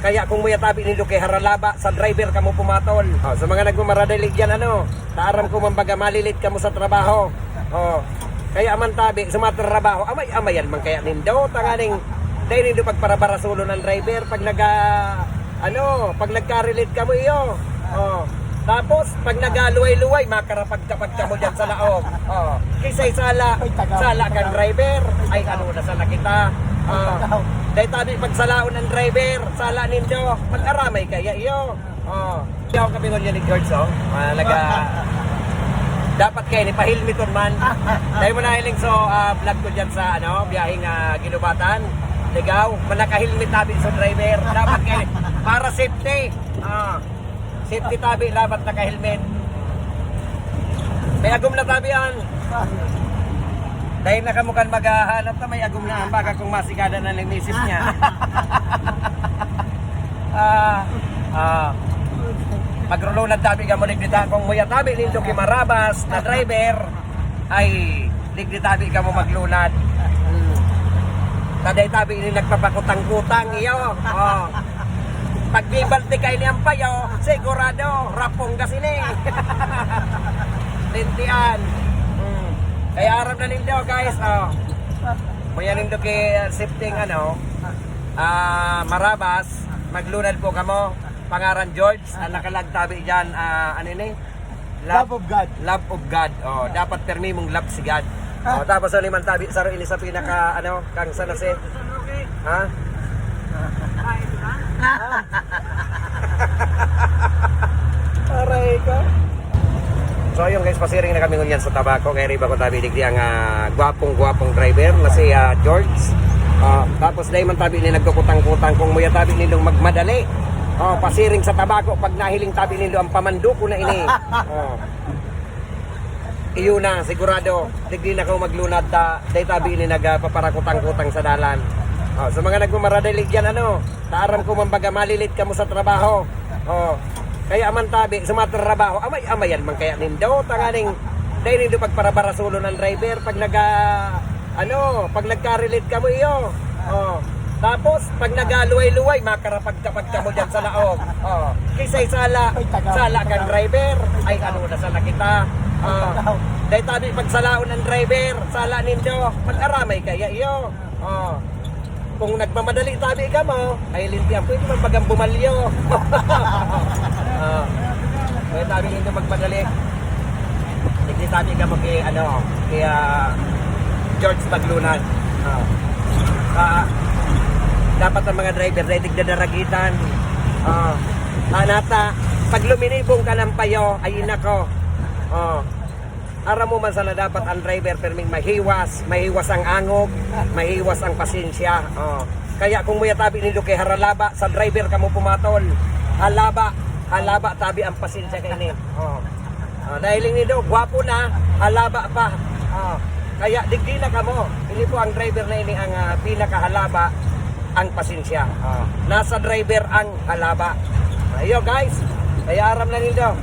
Kaya kung may tabi nilo kay haralaba, sa driver ka mo pumatol. Oh, sa mga nagmamaradalig dyan, ano, taaram ko mambaga malilit ka mo sa trabaho. Oh, kaya man tabi, sa mga trabaho, amay amayan man kaya nindo, tanganing, dahil nindo pagparabarasulo ng driver, pag naga, ano, pag nagka-relate ka mo iyo. Oh, tapos, pag nagaluway-luway, makarapag kapag ka mo dyan sa laog. Oh, kisay sala, sala kang driver. Ay, ano na sala kita. Oh, dahil tabi pagsalaon ng driver, sala nindo, mag-aramay kaya iyo. Oh. Ako kami ngon ni George, oh. Malaga, dapat kayo ni pahilmiton man. Dahil mo nahiling so ah, vlog ko dyan sa ano, biyahing uh, ginubatan. Ligaw, manakahilmit tabi sa driver. Dapat kayo, para safety. Ah, safety tabi, dapat naka-helmet. May agom na tabi yan. Dahil nakamukan maghahanap na may agom na ang baga kung masigada na ng misis niya. Ah, ah, magrulunad tabi ka mo ligdita kung muya tabi nindo kimarabas na driver ay ligditabi ka mo maglunad. Taday tabi ini nagpapakutang-kutang iyo. Oh. Pag bibalti kay ni Ampayo, sigurado, rapong kasi ni. Lintian. Kaya arap na nindo guys. Oh. Maya nindo kay uh, sifting ano, ah marabas, maglunad po kamo. Pangaran George, ang nakalagtabi dyan, ah, ano ni? Love of God. Love of God. Oh, dapat permi mong love si God. Oh, tapos ano liman tabi saro ini sa pinaka ano kang sana si Ha? Aray ko. So yung guys, pasiring na kami ngunyan sa tabako. Kaya riba ko tabi digdi ang ah, gwapong-gwapong driver na si ah, George. Ah, tapos dahil man tabi ni nagkukutang-kutang kung muya tabi nilong magmadali. Oh, pasiring sa tabako pag nahiling tabi nilo ang pamanduko na ini. Oh. Iyo na, sigurado. Digdi na ko maglunad ta. Dahil tabi ni nagpaparakutang-kutang sa dalan. Oh, sa mga nagmamaradalig dyan, ano, taaram ko mambaga malilit ka mo sa trabaho. Oh, kaya man tabi, sa mga trabaho, amay amayan man kaya nindo, tanganing, dahil nindo pagparabarasulo ng driver, pag naga, ano, pag nagka-relate ka mo iyo. Oh, tapos, pag nagaluway-luway, makarapag kapag ka mo dyan sa laog. Oh, kisay sala, sala kang driver. Ay, ano na sala kita. Oh, dahil tabi pagsalaon ng driver, sala nindo, mag-aramay kaya iyo. Oh, kung nagmamadali tabi ka mo, ay lintiyan, pwede man bagang bumalyo. Ah, pwede tabi hindi magmadali. Hindi tabi ka kay, ano, kay ah, George Maglunan. Ah. Ah, dapat ang mga driver, ready na daragitan. Ah, anata, pag luminibong ka ng payo, ay nako. Oh, Ara mo man sana dapat ang driver perming mahiwas, mahiwas ang angog, mahiwas ang pasensya. Oh. Kaya kung may tabi nilo kay haralaba, sa driver ka mo pumatol. Halaba, halaba tabi ang pasensya kay ni. Oh. Oh, dahil nilo, gwapo na, halaba pa. Oh. Kaya digdi na ka mo. Ini po ang driver na ini ang ah, pinakahalaba ang pasensya. Oh. Nasa driver ang halaba. Ayo guys, kaya aram na nilo.